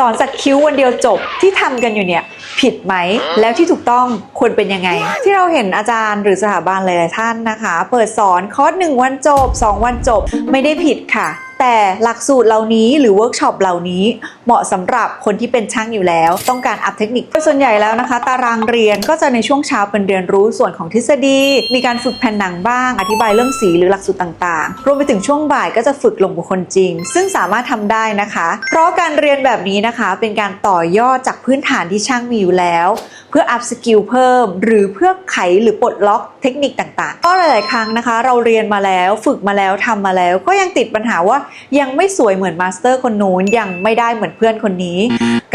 สอนสักคิ้ววันเดียวจบที่ทำกันอยู่เนี่ยผิดไหมแล้วที่ถูกต้องควรเป็นยังไง ที่เราเห็นอาจารย์หรือสถาบันหลาย ๆ ท่านนะคะ เปิดสอนคอร์สหนึ่งวันจบ 2 วันจบไม่ได้ผิดค่ะ แต่หลักสูตรเหล่านี้หรือเวิร์กช็อปเหล่านี้เหมาะสำหรับคนที่เป็นช่างอยู่แล้ว ต้องการอัพเทคนิคโดยส่วนใหญ่แล้วนะคะ ตารางเรียนก็จะในช่วงเช้าเป็นเรียนรู้ส่วนของทฤษฎี มีการฝึกแผ่นหนังบ้าง อธิบายเรื่องสีหรือหลักสูตรต่างๆ รวมไปถึงช่วงบ่ายก็จะฝึกลงบุคคลจริง ซึ่งสามารถทำได้นะคะ เพราะการเรียนแบบนี้นะคะ เป็นการต่อยอดจากพื้นฐานที่ช่างมีอยู่แล้ว เพื่ออัพสกิลเพิ่ม หรือเพื่อไขหรือปลดล็อกเทคนิคต่างๆ ก็หลายๆครั้งนะคะ เราเรียนมาแล้วฝึกมาแล้วทำมาแล้ว ก็ยังติดปัญหาว่ายังไม่สวยเหมือนมาสเตอร์คนนู้นยังไม่ได้เหมือนเพื่อนคนนี้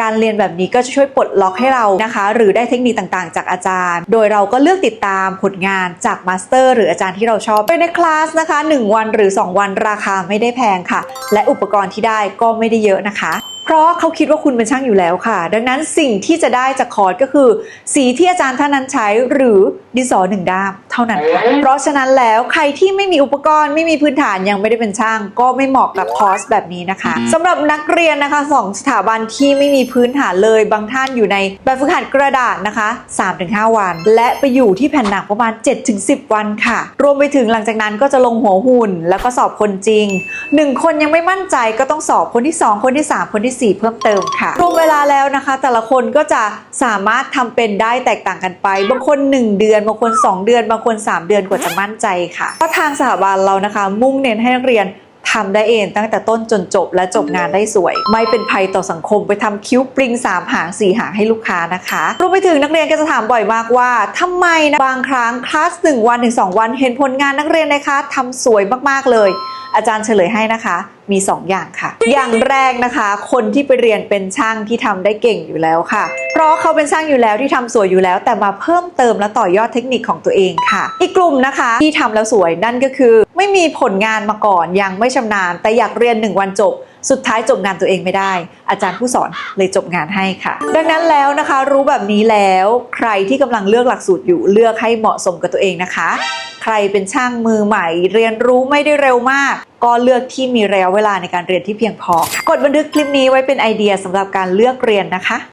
การเรียนแบบนี้ก็จะช่วยปลดล็อกให้เรานะคะ หรือได้เทคนิคต่างๆ จากอาจารย์ โดยเราก็เลือกติดตามผลงานจากมาสเตอร์หรืออาจารย์ที่เราชอบไปในคลาสนะคะ 1 วันหรือ 2 วันราคาไม่ได้แพงค่ะ และอุปกรณ์ที่ได้ก็ไม่ได้เยอะนะคะ เพราะเขาคิดว่าคุณเป็นช่างอยู่แล้วค่ะ ดังนั้นสิ่งที่จะได้จากคอร์สก็คือ สีที่อาจารย์ท่านนั้นใช้หรือดินสอหนึ่งด้ามเท่านั้นค่ะเพราะฉะนั้นแล้วใครที่ไม่มีอุปกรณ์ไม่มีพื้นฐานยังไม่ได้เป็นช่าง ก็ไม่เหมาะกับคอร์สแบบนี้นะคะสำหรับนักเรียนนะคะสองสถาบันที่ไม่มีพื้นฐานเลยบางท่านอยู่ในแบบฝึกหัดกระดาษนะคะ 3-5 วัน และไปอยู่ที่แผ่นหนังประมาณ 7-10 วันค่ะ รวมไปถึงหลังจากนั้นก็จะลงหัวหุ่น แล้วก็สอบคนจริง 1 คนยังไม่มั่นใจก็ต้องสอบคนที่ 2 คนที่ 3 คนทีสี่4 เพิ่มเติมค่ะ รวมเวลาแล้วนะคะ แต่ละคนก็จะสามารถทำเป็นได้แตกต่างกันไป บางคน 1 เดือน บางคน 2 เดือน บางคน 3 เดือนกว่าจะมั่นใจค่ะเพราะทางสถาบันเรานะคะ มุ่งเน้นให้นักเรียนทำได้เองตั้งแต่ต้นจนจบและจบงานได้สวย ไม่เป็นภัยต่อสังคมไปทำคิ้วปริง 3 หาง 4 หางให้ลูกค้านะคะรวมไปถึงนักเรียนก็จะถามบ่อยมากว่าทำไมนะบางครั้งคลาส1วันถึง2วัน เห็นผลงานนักเรียนในคลาสทำสวยมากๆเลย อาจารย์เฉลยให้นะคะมี 2 อย่างค่ะ อย่างแรกนะคะ คนที่ไปเรียนเป็นช่างที่ทำได้เก่งอยู่แล้วค่ะ เพราะเขาเป็นช่างอยู่แล้วที่ทำสวยอยู่แล้ว แต่มาเพิ่มเติมและต่อยอดเทคนิคของตัวเองค่ะ อีกกลุ่มนะคะที่ทำแล้วสวยนั่นก็คือ ไม่มีผลงานมาก่อน ยังไม่ชำนาญ แต่อยากเรียน 1 วันจบ สุดท้ายจบงานตัวเองไม่ได้ อาจารย์ผู้สอนเลยจบงานให้ค่ะ ดังนั้นแล้วนะคะ รู้แบบนี้แล้วใครที่กำลังเลือกหลักสูตรอยู่เลือกให้เหมาะสมกับตัวเองนะคะ ใครเป็นช่างมือใหม่ เรียนรู้ไม่ได้เร็วมาก ก็เลือกที่มีระยะเวลาในการเรียนที่เพียงพอ กดบันทึกคลิปนี้ไว้เป็นไอเดียสำหรับการเลือกเรียนนะคะ